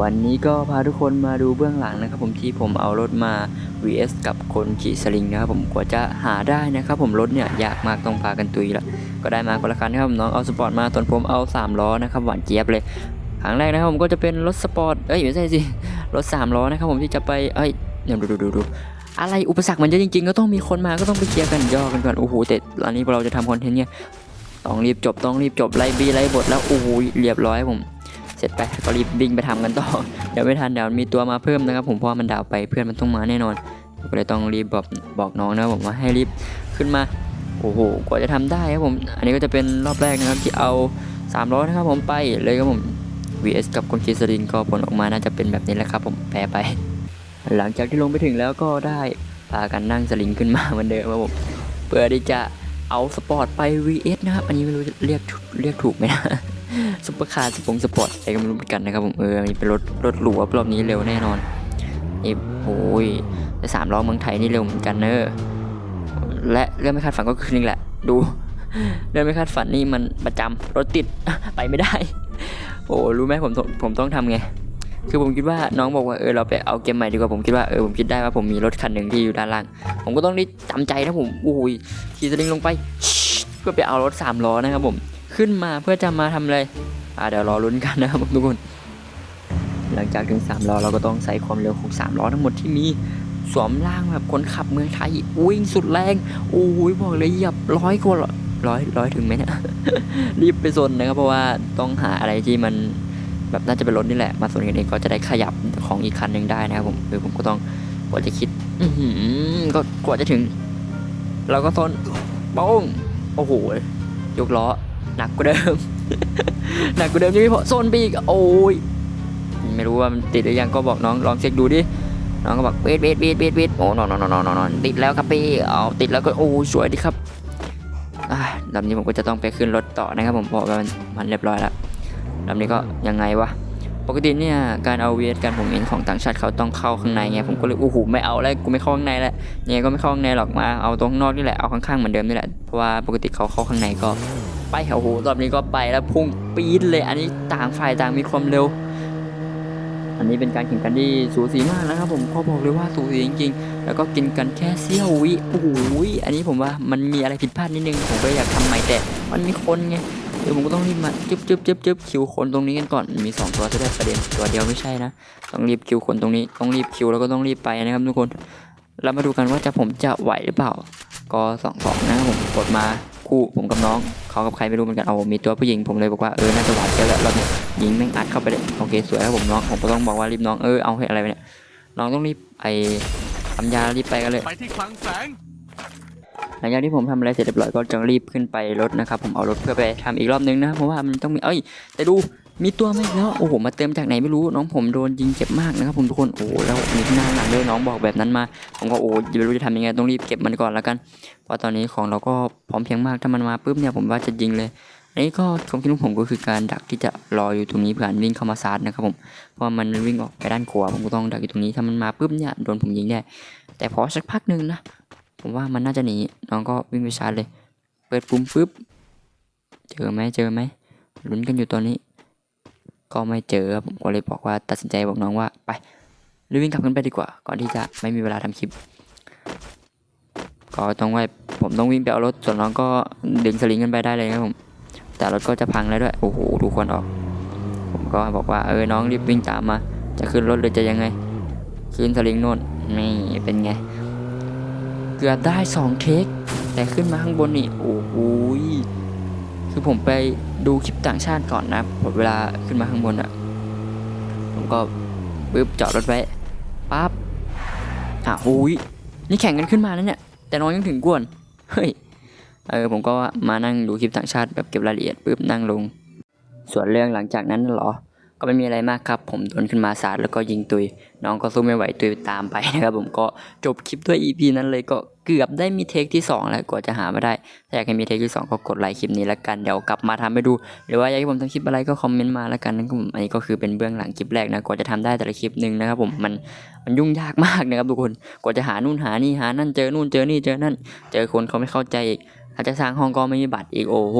วันนี้ก็พาทุกคนมาดูเบื้องหลังนะครับผมที่ผมเอารถมา vs กับคนขี่สลิงนะครับผมกว่าจะหาได้นะครับผมรถเนี่ยยากมากต้องพากันตุยละก็ได้มาคนละคันนะครับน้องเอาสปอร์ตมาตอนผมเอา3ล้อนะครับหวานเจี๊ยบเลยครั้งแรกนะครับผมก็จะเป็นรถสปอร์ตเอ้ยไม่ใช่สิรถ3ล้อนะครับผมที่จะไปเอ้ยเดี๋ยวดูดูดูดูอะไรอุปสรรคมันเยอะจริงๆ ก็ต้องมีคนมาก็ต้องไปเคลียร์กันย่อกันก่อนโอ้โหแต่ตอนนี้พอเราจะทำคอนเทนต์เนี่ยต้องรีบจบต้องรีบจบไล่บีไล่บทแล้วโอ้โหเรียบร้อยผม เสร็จไปก็รีบวิ่งไปทำกันต่อ เดี๋ยวไม่ทันเดี๋ยวมีตัวมาเพิ่มนะครับ ผมเพราะมันดาวไปเพื่อนมันต้องมาแน่นอนก็เลยต้องรีบบอกบอกน้องนะผมว่าให้รีบขึ้นมาโอ้โหกว่าจะทำได้ครับผม อันนี้ก็จะเป็นรอบแรกนะครับที่เอา3ล้อนะครับผมไปเลยครับผม vs กับคนคีสลินก็ผลออกมาน่าจะเป็นแบบนี้แหละครับ ผมแพ้ไป หลังจากที่ลงไปถึงแล้วก็ได้พากันนั่งสลิงขึ้นมาเหมือนเดิมครับผมเพื่อที่จะเอาสปอร์ตไป vs นะครับ อันนี้ไม่รู้จะเรียกเรียกถูกไหมนะ ซุปเปอร์คาร์สปงสปอร์ตอะไรก็ไม่รู้เหมือนกันนะครับผมเออมันเป็นรถรถหรูครับรอบนี้เร็วแน่นอนนี่โอ้ยแต่สามล้อเมืองไทยนี่เร็วเหมือนกันเนอะและเรื่องไม่คาดฝันก็คือนี่แหละ ดูเรื่องไม่คาดฝันนี่มันประจำรถติดไปไม่ได้ โอ้รู้ไหมผมผมต้องทำไงคือผมคิดว่าน้องบอกว่าเออเราไปเอาเกมใหม่ดีกว่าผมคิดว่าเออผมคิดได้ว่าผมมีรถคันหนึ่งที่อยู่ด้านล่าง ผมก็ต้องได้จำใจนะผมโอ้ยขี่สลิงลงไปเพื่อไปเอารถสามล้อนะครับผม ขึ้นมาเพื่อจะมาทำอะไรอ่าเดี๋ยวรอลุ้นกันนะครับทุกคน หลังจากถึง3ล้อเราก็ต้องใส่ความเร็วของ3ล้อทั้งหมดที่มีสวมร่างแบบคนขับเมืองไทยวิ่งสุดแรงโอ้ยบอกเลยเหยับร้อยกว่าร้อยร้อยถึงไหมเนี่ยรีบไปสนนะครับเพราะว่าต้องหาอะไรที่มันแบบน่าจะเป็นรถนี่แหละ มาสนกันเองก็จะได้ขยับของอีกคันหนึ่งได้นะครับผมคือผมก็ต้องกว่าจะคิดก็กว่าจะถึง เราก็ทนป้องโอ้โหยกล้อ หนักกว่าเดิม หนักกว่าเดิมยังไม่พอโซนไปอีกโอ้ยไม่รู้ว่ามันติดหรือยังก็บอกน้องลองเช็คดูดิน้องก็บอกเวทเวทเวทเวทเวทโอ้นอนนอนนอนนอนติดแล้วครับพี่เอาติดแล้วก็โอ้สวยดีครับอ่าลำนี้ผมก็จะต้องไปขึ้นรถต่อนะครับผมเพราะว่ามันมันเรียบร้อยแล้วลำนี้ก็ยังไงวะปกติเนี่ยการเอาเวทการผมเห็นของต่างชาติเขาต้องเข้าข้างในไงผมก็เลยโอ้โหไม่เอาแล้วกูไม่เข้าข้างในแล้วยังไงก็ไม่เข้าข้างในหรอกมาเอาตรงข้างนอกนี่แหละเอาข้างๆเหมือนเดิมนี่แหละเพราะว่าปกติเขาเข้าข้างในก็ ไปโอ้โหรอบนี้ก็ไปแล้วพุ่งปี๊ดเลย อันนี้ต่างฝ่ายต่างมีความเร็ว อันนี้เป็นการแข่งกันที่สูสีมากนะครับผมขอบอกเลยว่าสูสีจริงๆ แล้วก็กินกันแค่เสี้ยววิโอ้โหอันนี้ผมว่ามันมีอะไรผิดพลาดนิดนึงผมก็อยากทำใหม่แต่มันมีคนไงเดี๋ยวผมก็ต้องรีบมาจึ๊บจึ๊บจึ๊บจึ๊บคิวคนตรงนี้กันก่อนมีสองตัวจะได้ประเด็นตัวเดียวไม่ใช่นะต้องรีบคิวคนตรงนี้ต้องรีบคิวแล้วก็ต้องรีบไปนะครับทุกคนเรามาดูกันว่าจะผมจะไหวหรือเปล่าก็สองสองนะครับผมกดมาคู่ผมกับน้อง เขากับใครไม่รู้เหมือนกันเอามีตัวผู้หญิงผมเลยบอกว่าเออน่าจะหวานเจอแล้วเราเนี่ยยิงแม่งอัดเข้าไปเลยโอเคสวยครับผมน้องผมก็ต้องบอกว่ารีบน้องเออเอาให้อะไรไปเนี่ยน้องต้องรีบไอ้ทำยารีบไปกันเลยไปที่คลังแสงหลังจากที่ผมทำอะไรเสร็จเรียบร้อยก็จะรีบขึ้นไปรถนะครับผมเอารถเพื่อไปทำอีกรอบนึงนะเพราะว่ามันต้องมีเอ้ยแต่ดู มีตัวมาอีกแล้วโอ้โหมาเติมจากไหนไม่รู้น้องผมโดนยิงเจ็บมากนะครับผมทุกคนโอ้แล้วมีหน้าหลังด้วยน้องบอกแบบนั้นมา ผมก็โอ้ไม่รู้จะทำยังไงต้องรีบเก็บมันก่อนแล้วกันเพราะตอนนี้ของเราก็พร้อมเพียงมากถ้ามันมาปุ๊บเนี่ยผมว่าจะยิงเลยอันนี้ก็ความคิดของผมก็คือการดักที่จะรออยู่ตรงนี้เพื่อวิ่งเข้ามาซาร์นะครับผมเพราะมันวิ่งออกไปด้านขวาผมก็ต้องดักอยู่ตรงนี้ถ้ามันมาปุ๊บเนี่ยโดนผมยิงได้แต่พอสักพักหนึ่งนะผมว่ามันน่าจะหนีน้องก็วิ่งไปชาร์จเลย เปิดปุ่มปุ๊บเจอไหมเจอไหมลุ้นกันอยู่ตอนนี้ ก็ไม่เจอครับผมก็เลยบอกว่าตัดสินใจบอกน้องว่าไปรีบวิ่งกลับขึ้นไปดีกว่า ก่อนที่จะไม่มีเวลาทำคลิป ก็ต้องไว้ผมต้องวิ่งไปเอารถส่วนน้องก็ดึงสลิงกันไปได้เลยครับผมแต่รถก็จะพังแล้วด้วยโอ้โหดูควันออก ผมก็บอกว่าเออน้องรีบวิ่งตามมา จะขึ้นรถหรือจะยังไงขึ้นสลิงโน่นนี่เป็นไง เกือบได้สองเทคแต่ขึ้นมาข้างบนนี่โอ้โหย คือผมไปดูคลิปต่างชาติก่อนนะผมเวลาขึ้นมาข้างบนอะผมก็ปึ๊บจอดรถไว้ปั๊บอะโอ้ยนี่แข่งกันขึ้นมาแล้วเนี่ย แต่น้องยังถึงกวนเฮ้ยเออผมก็มานั่งดูคลิปต่างชาติแบบเก็บรายละเอียดปึ๊บนั่งลง ส่วนเรื่องหลังจากนั้นเหรอ ก็ไม่มีอะไรมากครับ ผมโดนขึ้นมาสาดแล้วก็ยิงตุย น้องก็สู้ไม่ไหวตุยตามไปนะครับผมก็จบคลิปด้วย EP นั้นเลยก็เกือบได้มีเทคที่ 2 แล้วกว่าจะหามาได้ ถ้าอยากให้มีเทคที่ 2 ก็กดไลค์คลิปนี้แล้วกันเดี๋ยวกลับมาทำให้ดู หรือว่าอยากให้ผมทำคลิปอะไรก็คอมเมนต์มาแล้วกันนะครับผมอันนี้ก็คือเป็นเบื้องหลังคลิปแรกนะกว่าจะทำได้แต่ละคลิปหนึ่งนะครับผมมันมันยุ่งยากมากนะครับทุกคนกว่าจะหานู่นหานี่หานั่นเจอนู่นเจอนี่เจอนั่น เจอคนเขาไม่เข้าใจอีกถ้าจะสร้างห้องก็ไม่มีบัตรอีกโอ้โห